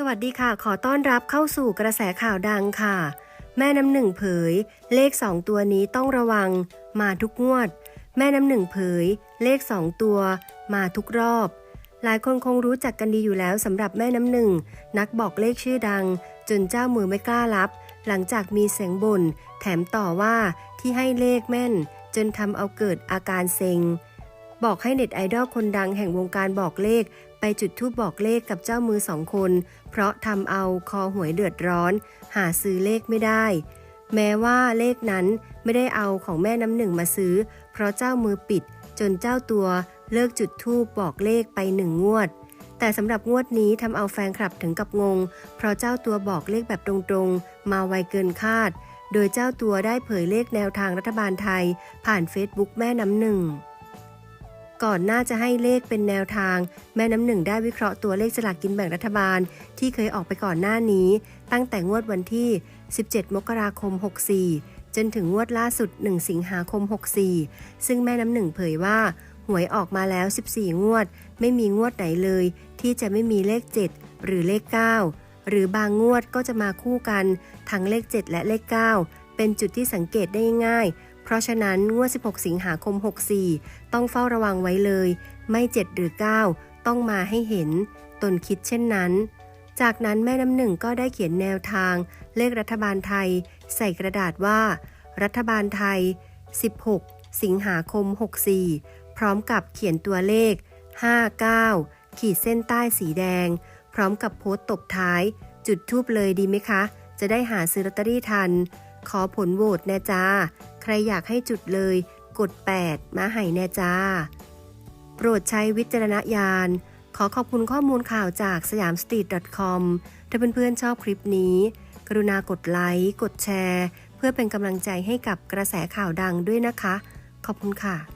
สวัสดีค่ะ ขอต้อนรับเข้าสู่กระแสข่าวดังค่ะ แม่น้ำหนึ่งเผย เลข2ตัวนี้ต้องระวัง มาทุกงวด แม่น้ำหนึ่งเผย เลข2ตัว มาทุกรอบ หลายคนคงรู้จักกันดีอยู่แล้วสำหรับแม่น้ำหนึ่ง นักบอกเลขชื่อดัง จนเจ้ามือไม่กล้ารับ หลังจากมีเสียงบ่นแถมต่อว่าที่ให้เลขแม่น จนทำเอาเกิดอาการเซ็ง บอกให้เน็ตไอดอลคนดังแห่งวงการบอกเลข ไปจุดทูปบอกเลขกับเจ้ามือสองคน เพราะทำเอาคอหวยเดือดร้อน หาซื้อเลขไม่ได้ แม้ว่าเลขนั้นไม่ได้เอาของแม่น้ำหนึ่งมาซื้อ เพราะเจ้ามือปิด จนเจ้าตัวเลิกจุดทูปบอกเลขไปหนึ่งงวด แต่สำหรับงวดนี้ทำเอาแฟนคลับถึงกับงง เพราะเจ้าตัวบอกเลขแบบตรงๆ มาไวเกินคาด โดยเจ้าตัวได้เผยเลขแนวทางรัฐบาลไทย ผ่านเฟซบุ๊กแม่น้ำหนึ่ง ก่อนหน้าจะให้เลขเป็นแนวทาง แม่น้ำหนึ่งได้วิเคราะห์ตัวเลขสลากกินแบ่งรัฐบาล ที่เคยออกไปก่อนหน้านี้ ตั้งแต่งวดวันที่ 17 มกราคม 64 จนถึงงวดล่าสุด 1 สิงหาคม 64 ซึ่งแม่น้ำหนึ่งเผยว่า หวยออกมาแล้ว 14 งวด ไม่มีงวดไหนเลย ที่จะไม่มีเลข 7 หรือเลข 9 หรือบางงวดก็จะมาคู่กัน ทั้งเลข 7 และเลข 9 เป็นจุดที่สังเกตได้ง่าย เพราะฉะนั้นงวด 16 สิงหาคม 64 ต้องเฝ้าระวังไว้เลย ไม่ 7 หรือ 9 ต้องมาให้เห็น ตนคิดเช่นนั้น จากนั้นแม่น้ำหนึ่งก็ได้เขียนแนวทาง เลขรัฐบาลไทย ใส่กระดาษว่า รัฐบาลไทย 16 สิงหาคม 64 พร้อมกับเขียนตัวเลข 59 ขีดเส้นใต้สีแดง พร้อมกับโพสต์ตบท้าย จุดทูบเลยดีไหมคะ จะได้หาซื้อลอตเตอรี่ทัน ขอผลโหวตแน่จ้า ใครอยากให้จุดเลย กด 8 มาให้แน่จ้า โปรดใช้วิจารณญาณ ขอขอบคุณข้อมูลข่าวจากสยามสตรีท .com ถ้าเพื่อนๆชอบคลิปนี้ กรุณากดไลค์ กดแชร์ เพื่อเป็นกำลังใจให้กับกระแสข่าวดังด้วยนะคะ ขอบคุณค่ะ